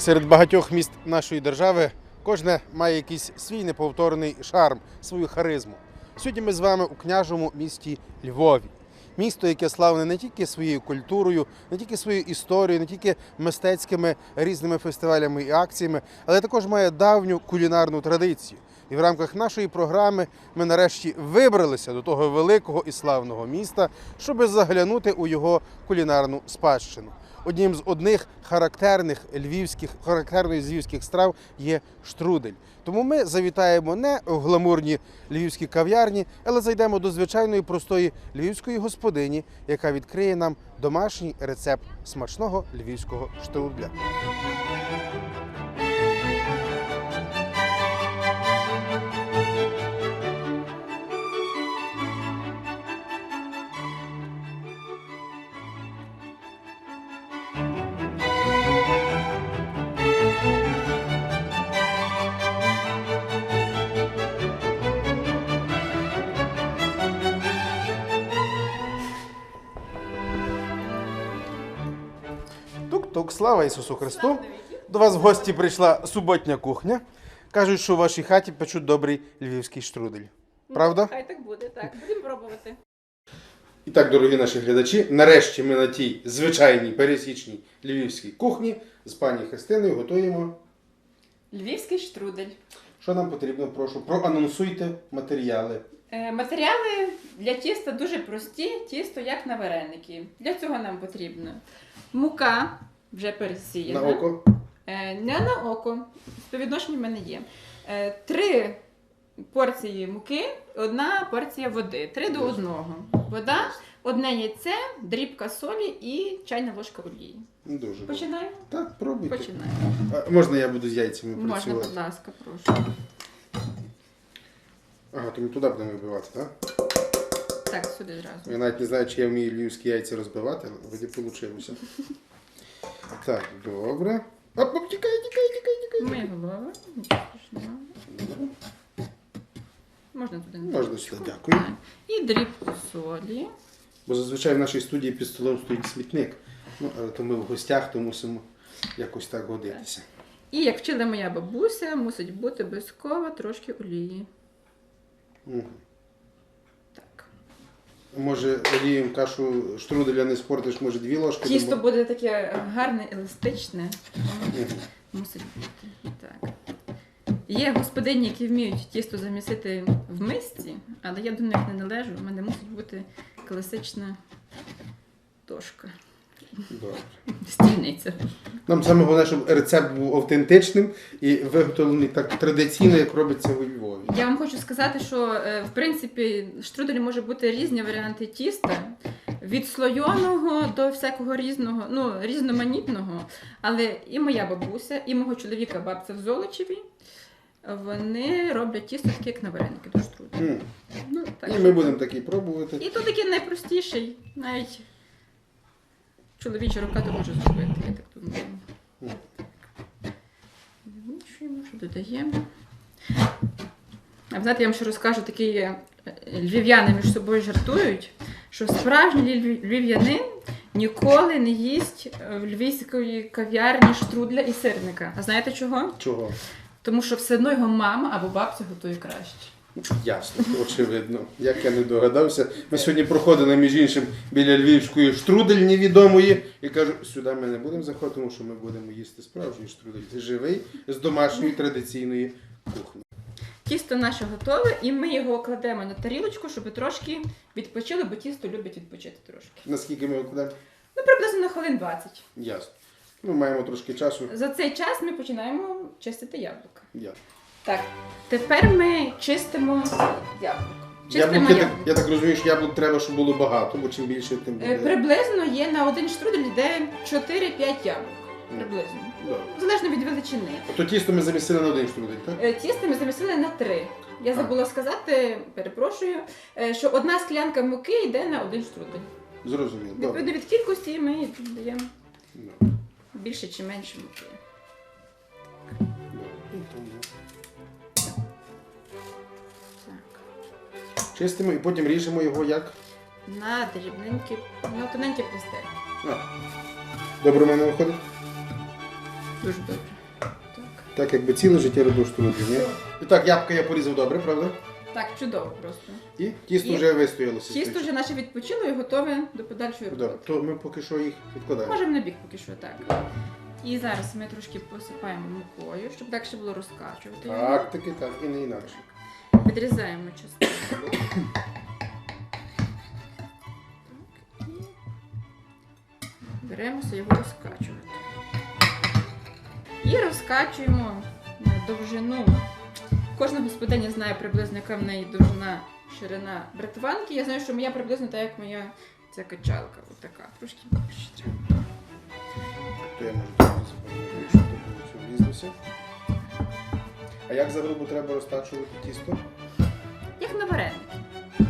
Серед багатьох міст нашої держави кожне має якийсь свій неповторний шарм, свою харизму. Сьогодні ми з вами у княжому місті Львові. Місто, яке славне не тільки своєю культурою, не тільки своєю історією, не тільки мистецькими різними фестивалями і акціями, але також має давню кулінарну традицію. І в рамках нашої програми ми нарешті вибралися до того великого і славного міста, щоб заглянути у його кулінарну спадщину. Одним з одних характерних львівських характерних львівських страв є штрудель. Тому ми завітаємо не в гламурні львівські кав'ярні, але зайдемо до звичайної простої львівської господині, яка відкриє нам домашній рецепт смачного львівського штруделя. Слава Ісусу Христу! До вас в гості прийшла суботня кухня. Кажуть, що у вашій хаті печуть добрий львівський штрудель. Правда? Хай так буде, так. Будемо пробувати. І так, дорогі наші глядачі, нарешті ми на тій звичайній пересічній львівській кухні з пані Христиною готуємо. Львівський штрудель. Що нам потрібно, прошу, проанонсуйте матеріали. Е, матеріали для тіста дуже прості, тісто як на вареники. Для цього нам потрібно мука, вже пересіяна. На око. Е, не на око. Співвідношення в мене є. Е, три порції муки, одна порція води. Три до одного. Вода, одне яйце, дрібка солі і чайна ложка олії. Ну, Дуже добре. Починаємо? Так, пробуйте. Починаємо. А, можна я буду з яйцями Можна, працювати? будь ласка, прошу. Ага, то ми туди будемо вибивати, так? Так, сюди зразу. Я навіть не знаю, чи я вмію львівські яйця розбивати, але вроді вийшло. Так, добре. Оп, оп, тікай, тікай, тікай, тікай. Ми голова. нічого страшного. Можна туди Можна сюди, дякую. Так. І дрібку солі. Бо зазвичай в нашій студії під столом стоїть смітник. Ну, але то ми в гостях, то мусимо якось так годитися. І як вчила моя бабуся, мусить бути обов'язково трошки олії. Мгм. Може, олієм кашу штруделя не спортиш, може дві ложки. Тісто дамо? буде таке гарне, еластичне. Мусить бути. Так. Є господині, які вміють тісто замісити в мисці, але я до них не належу. У мене мусить бути класична дошка. Добре. Стільниця. Нам саме головне, щоб рецепт був автентичним і виготовлений так традиційно, як робиться у Львові. Я вам хочу сказати, що е, в принципі штруделі може бути різні варіанти тіста. Від слойоного до всякого різного, ну різноманітного. Але і моя бабуся, і мого чоловіка бабця в Золочеві, вони роблять тісто таке, як на вареники до штруделя. М. Ну, так. І ми будемо такий пробувати. І то такий найпростіший, навіть чоловіча рука то може зробити, я так думаю. Вимішуємо, що додаємо. А знаєте, я вам ще розкажу, такі е, львів'яни між собою жартують, що справжній львів'янин ніколи не їсть е, в львівської кав'ярні штрудля і сирника. А знаєте чого? Чого? Тому що все одно його мама або бабця готує краще. Ясно, очевидно. Як я не догадався. Ми сьогодні проходили, між іншим, біля львівської штрудель невідомої і кажу, сюди ми не будемо заходити, тому що ми будемо їсти справжній штрудель. Живий з домашньої традиційної кухні. Тісто наше готове, і ми його кладемо на тарілочку, щоб трошки відпочило, бо тісто любить відпочити трошки. Наскільки ми викладаємо? Ну, приблизно на хвилин 20. Ясно. Ми маємо трошки часу. За цей час ми починаємо чистити яблука. Я. Так, тепер ми чистимо яблуко. Чистимо Яблуки, так, яблуко. я так розумію, що яблук треба, щоб було багато, бо чим більше, тим Е, буде. Приблизно є на один штрудель йде 4-5 яблук. Приблизно. Добре. Залежно від величини. То тісто ми замісили на один штрудель, так? Е, Тісто ми замісили на 3. Я А. забула сказати, перепрошую, е, що одна склянка муки йде на один штрудель. Зрозуміло. Добре. Відповідно від кількості ми даємо Добре. більше чи менше муки. Так. Чистимо і потім ріжемо його як. На дрібненькі, на тоненькі пластини. Добре в мене виходить? Дуже добре. Так, якби ціле життя робив штрудель, ні? І так, ябка я порізав добре, правда? Так, чудово просто. І тісто І вже вистоялося. Тісто вже наше відпочило і готове до подальшої Добре, роботи. то ми поки що їх відкладаємо. Можемо на бік поки що так. І зараз ми трошки посипаємо мукою, щоб легше було розкачувати. його. Так, таки так, і не інакше. Відрізаємо частину. Так, і беремося його розкачувати. І розкачуємо на довжину. Кожна господиня знає приблизно, яка в неї довжина ширина братванки. Я знаю, що моя приблизно так, як моя ця качалка. Отака. Трошки більше треба. То я можу щоб влізлося. А як за грубо треба розтачувати тісто? На вареники.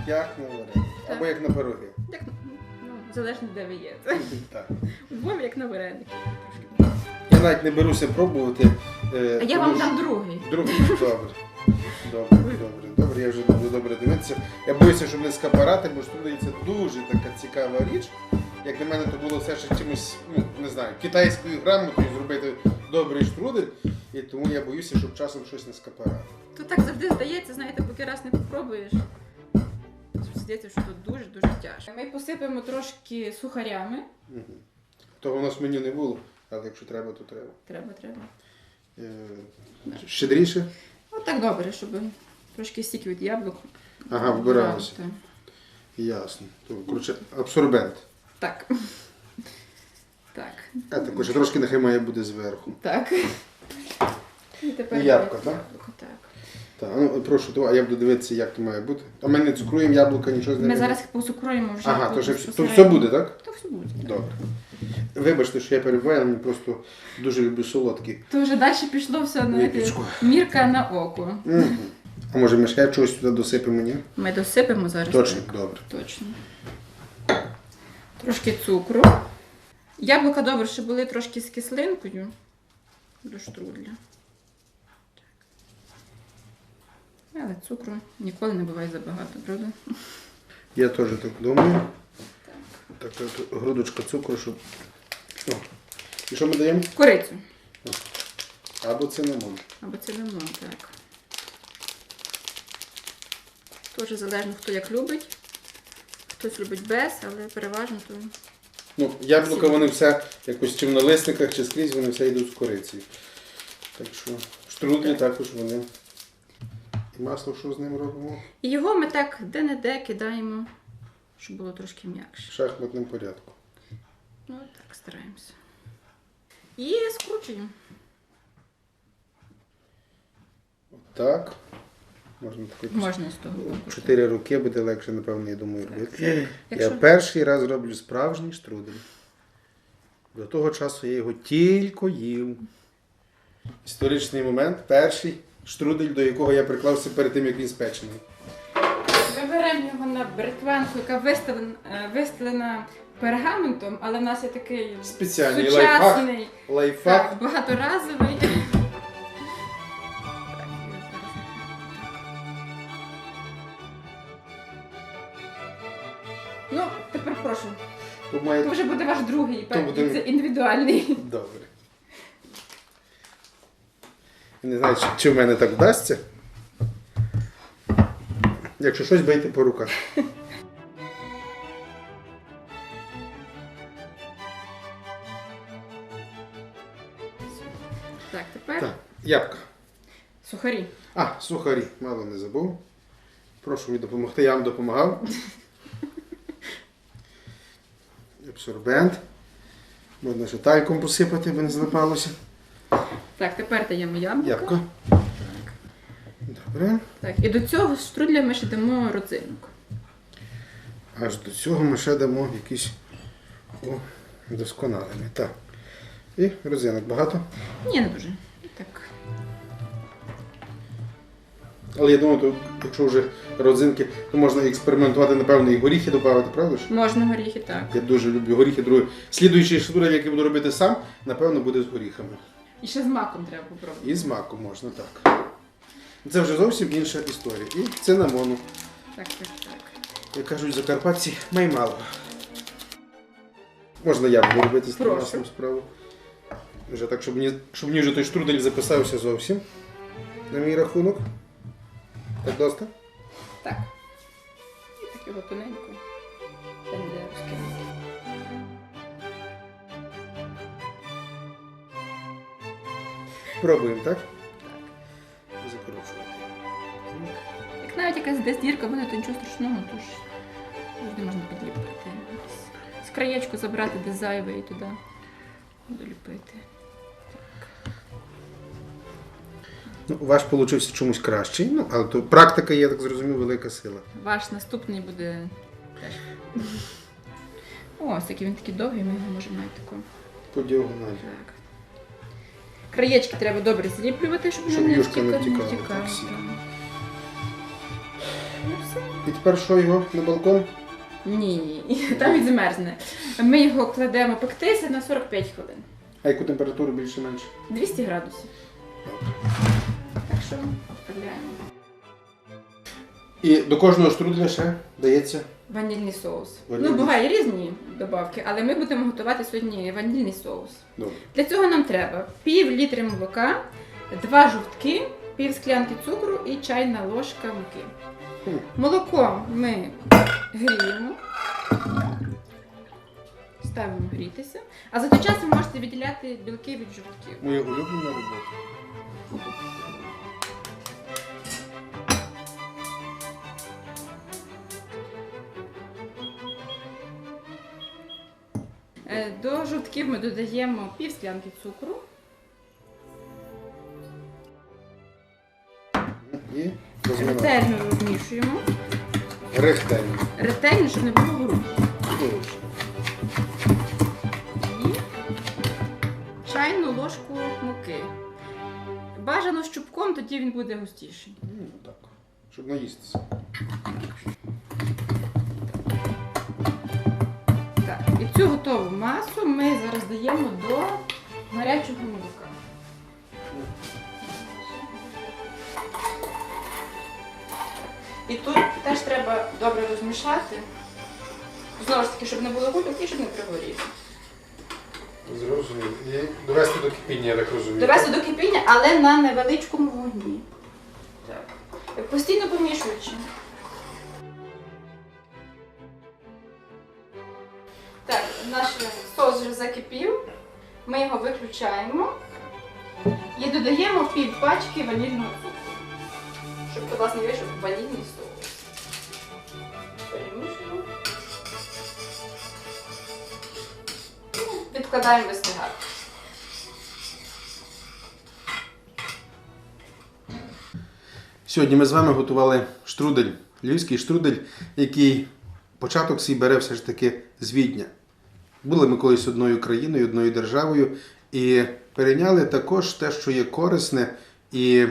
Як на варені. Так. Або як на пироги. Як, на- ну, залежно де ви є. Так. У Львові як на вареники. Я навіть не беруся пробувати. е, А я тому вам що- дам другий. Другий, добре. Добре, добре, добре, я вже буду добре дивитися. Я боюся, щоб не скапарати, бо штрудель це дуже така цікава річ. Як для мене, то було все ще чимось, ну не знаю, китайською грамотою зробити добрий штрудель, і тому я боюся, щоб часом щось не скапарати. То так завжди здається, знаєте, поки раз не попробуєш. Здається, що тут дуже-дуже тяжко. Ми посипемо трошки сухарями. Угу. Того у нас в меню не було, але якщо треба, то треба. Треба, треба. Е, щедріше? Отак добре, щоб трошки сік від яблук. Ага, вбиралося. Так. Ясно. То, коротше, абсорбент. Так. Так. А також трошки нехай має буде зверху. Так. І тепер так? яблука, Так. Так, ну прошу, а я буду дивитися, як то має бути. А ми не цукруємо яблука, нічого з ним. Ми зараз їх посукроємо вже. Ага, то, вже, все- то все буде, так? То все буде. Добре. Вибачте, що я перебуваю, але просто дуже люблю солодкі. То вже далі пішло все на Випічку. мірка на око. Мгм. А може ми ще чогось туди досипемо, ні? Ми досипемо зараз. Точно, так. добре. Точно. Трошки цукру. Яблука добре, щоб були трошки з кислинкою до штрудля. Так. Але цукру ніколи не буває забагато, правда? Я теж так думаю. Так, так, грудочка цукру, щоб. О. І що ми даємо? Корицю. Або цинамон. Або цинамон, так. Теж залежно, хто як любить. Хтось любить без, але переважно то. Ну, яблука вони все якось чи в налисниках, чи скрізь вони все йдуть з корицею. Так що штрудлі також вони. Масло, що з ним робимо? І його ми так де-не-де кидаємо, щоб було трошки м'якше. В шахматному порядку. Ну, так, стараємося. І скручуємо. Так. Можна таке. Можна з того. боку. Чотири роки буде легше, напевно, я думаю, робити. Я Якщо- перший раз роблю справжній штрудель. До того часу я його тільки їв. Історичний момент, перший штрудель, до якого я приклався перед тим, як він спечений. Ми беремо його на бритванку, яка вистелена, е, вистелена пергаментом, але в нас є такий Спеціальний лайфхак. сучасний, Лайфхак. так, багаторазовий. Ну, тепер прошу. Тут має... Це вже буде ваш другий, буде- це індивідуальний. Добре. Не знаю, чи, в мене так вдасться. Якщо щось, бийте по руках. Так, тепер Так, ябка. сухарі. А, сухарі, мало не забув. Прошу мені допомогти, я вам допомагав. Абсорбент. Можна ще тальком посипати, аби не злипалося. Так, тепер даємо яблуко. Ябко. Добре. Так, і до цього штрудля ми ще дамо родзинок. Аж до цього ми ще дамо якісь о, досконалення. Так. І розинок багато. Ні, не дуже. Так. Але я думаю, то, якщо вже родзинки, то можна експериментувати, напевно, і горіхи додати, правда ж? Можна горіхи, так. Я дуже люблю горіхи. Друге. Слідуючий штурель, який буду робити сам, напевно, буде з горіхами. І ще з маком треба попробувати. І з маком можна так. Це вже зовсім інша історія. І цинамону. Так, так, так. Як кажуть закарпатці, маймало. Можна я буду робити з Прошу. справу. Вже так, щоб мені, щоб мені вже той штрудель записався зовсім. На мій рахунок. Так доста? Так. І так його тоненько. Та Пробуємо, так? Так. Закручувати. Як навіть якась десь дірка буде, то нічого страшного, то ж завжди можна підліпити. З краєчку забрати де зайве і туди доліпити. Ну, ваш получився чомусь кращий, ну, але то практика є, я так зрозумів, велика сила. Ваш наступний буде теж. Ось, який він такий довгий, ми його можемо навіть тако. По діагоналі. Так. Краєчки треба добре зліплювати, щоб, Щоб вони юшка не втікали, втікала, так, так. Ну все. І тепер що його на балкон? Ні, там він змерзне. Ми його кладемо пектися на 45 хвилин. А яку температуру більше-менше? 200 градусів. Так що вставляємо. І до кожного штруделя ще дається. Ванільний соус. Ванільний. Ну, буває різні добавки, але ми будемо готувати сьогодні ванільний соус. Добре. Для цього нам треба пів літри молока, два жовтки, пів склянки цукру і чайна ложка муки. Хм. Молоко ми гріємо, ставимо грітися, а за той час ви можете відділяти білки від жовтків. Моя улюблена робота. До жовтків ми додаємо пів склянки цукру. І. Ретельно розмішуємо. Ретельно. Ретельно, щоб не було грубо. І чайну ложку муки. Бажано з чубком, тоді він буде густіший. Ну, так. Щоб наїстися. Цю готову масу ми зараз даємо до гарячого молока. І тут теж треба добре розмішати. Знову ж таки, щоб не було гульок і щоб не пригорів. Зрозумів. І довести до кипіння, я так розумію. Довести до кипіння, але на невеличкому вогні. Так. Постійно помішуючи. Наш соус вже закипів. Ми його виключаємо і додаємо пів пачки ванільного цукру. Щоб у вас не вийшов ванільний соус. Перемішуємо. Відкладаємо вистигати. Сьогодні ми з вами готували штрудель, львівський штрудель, який початок свій бере все ж таки з Відня. Були ми колись одною країною, одною державою і перейняли також те, що є корисне і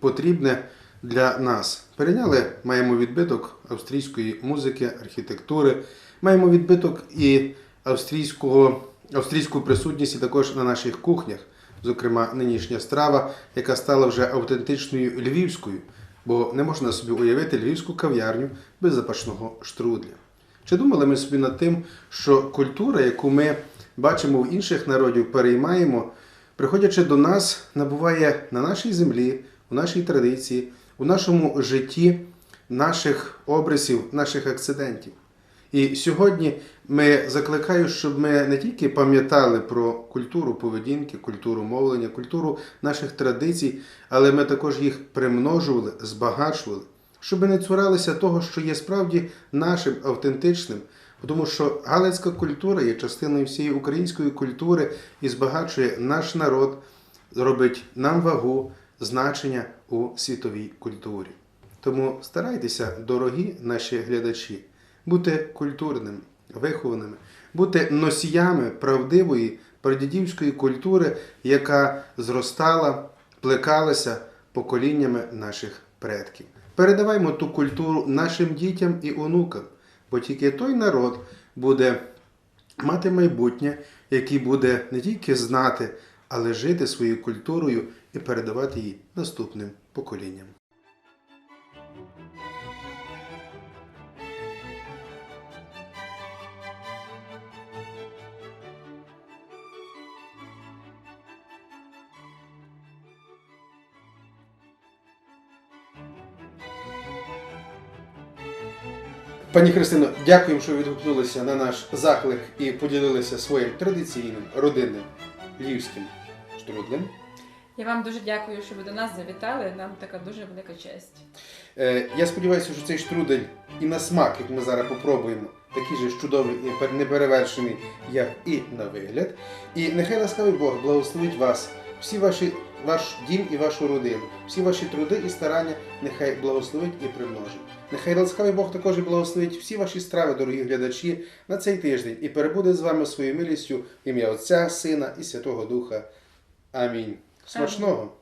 потрібне для нас. Перейняли, маємо відбиток австрійської музики, архітектури, маємо відбиток і австрійського, австрійську присутність і також на наших кухнях. Зокрема, нинішня страва, яка стала вже автентичною львівською, бо не можна собі уявити львівську кав'ярню без запашного штрудля. Чи думали ми собі над тим, що культура, яку ми бачимо в інших народів, переймаємо, приходячи до нас, набуває на нашій землі, у нашій традиції, у нашому житті наших обрисів, наших акцидентів. І сьогодні ми закликаю, щоб ми не тільки пам'ятали про культуру поведінки, культуру мовлення, культуру наших традицій, але ми також їх примножували, збагачували, щоб не цуралися того, що є справді нашим автентичним. Тому що галицька культура є частиною всієї української культури і збагачує наш народ, робить нам вагу, значення у світовій культурі. Тому старайтеся, дорогі наші глядачі, бути культурними, вихованими, бути носіями правдивої прадідівської культури, яка зростала, плекалася поколіннями наших предків. Передаваймо ту культуру нашим дітям і онукам, бо тільки той народ буде мати майбутнє, який буде не тільки знати, але жити своєю культурою і передавати її наступним поколінням. Пані Христино, дякуємо, що відгукнулися на наш заклик і поділилися своїм традиційним родинним львівським штрудлем. Я вам дуже дякую, що ви до нас завітали. Нам така дуже велика честь. Е, я сподіваюся, що цей штрудель і на смак, як ми зараз попробуємо, такий же чудовий і неперевершений, як і на вигляд. І нехай ласкавий Бог благословить вас, всі ваші, ваш дім і вашу родину, всі ваші труди і старання нехай благословить і примножить. Нехай ласкавий Бог також благословить всі ваші страви, дорогі глядачі, на цей тиждень і перебуде з вами своєю милістю ім'я Отця, Сина і Святого Духа. Амінь. Смачного!